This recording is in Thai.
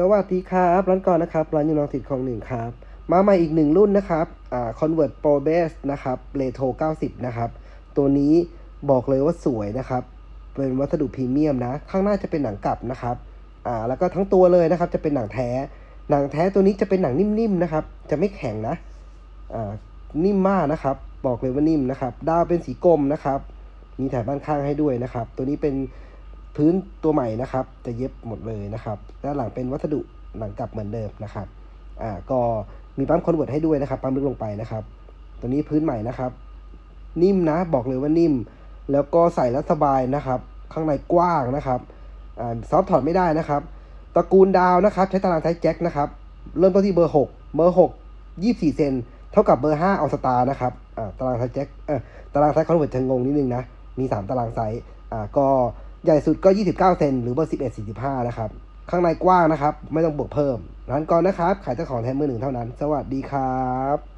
สวัสดีครับร้านก่อนนะครับร้านยูนองสิทธิ์ของหนึ่งครับ มาใหม่อีกหนึ่งรุ่นนะครับอ่า Convert Pro Base นะครับเ e โท90 นะครับ ตัวนี้บอกเลยว่าสวยนะครับ เป็นวัสดุพรีเมียมนะ ข้างหน้าจะเป็นหนังกลับนะครับอ่าแล้วก็ทั้งตัวเลยนะครับ จะเป็นหนังแท้ หนังแท้ตัวนี้จะเป็นหนังนิ่มๆนะครับ จะไม่แข็งนะอ่านิ่มมากนะครับ บอกเลยว่านิ่มนะครับ ดาวเป็นสีกรมนะครับ มีแถบด้านข้างให้ด้วยนะครับ ตัวนี้เป็น พื้นตัวใหม่นะครับ จะเย็บหมดเลยนะครับด้านหลังเป็นวัสดุหนังกลับเหมือนเดิมนะครับอ่าก็มีปั๊มคอนเวิร์ตให้ด้วยนะครับ ปั๊มลึกลงไปนะครับ ตัวนี้พื้นใหม่นะครับ นิ่มนะบอกเลยว่านิ่ม แล้วก็ใส่แล้วสบายนะครับ ข้างในกว้างนะครับอ่าซอฟถอดไม่ได้นะครับตระกูลดาวนะครับ ใช้ตารางไทแจ็คนะครับเริ่มต้นที่เบอร์ 6 เบอร์ 6 24 เซนเท่ากับเบอร์5เอาสตาร์นะครับอ่าตารางไทแจ็คเออตารางไซส์คอนเวิร์ตจะงงนิดนึงนะมี 3 ตารางไซส์อ่าก็ ใหญ่สุดก็ 29 เซนหรือเบอร์11 45 นะครับ ข้างในกว้างนะครับ ไม่ต้องบวกเพิ่มร้านก่อนนะครับ ขายเจ้าของแทนมือหนึ่งเท่านั้น สวัสดีครับ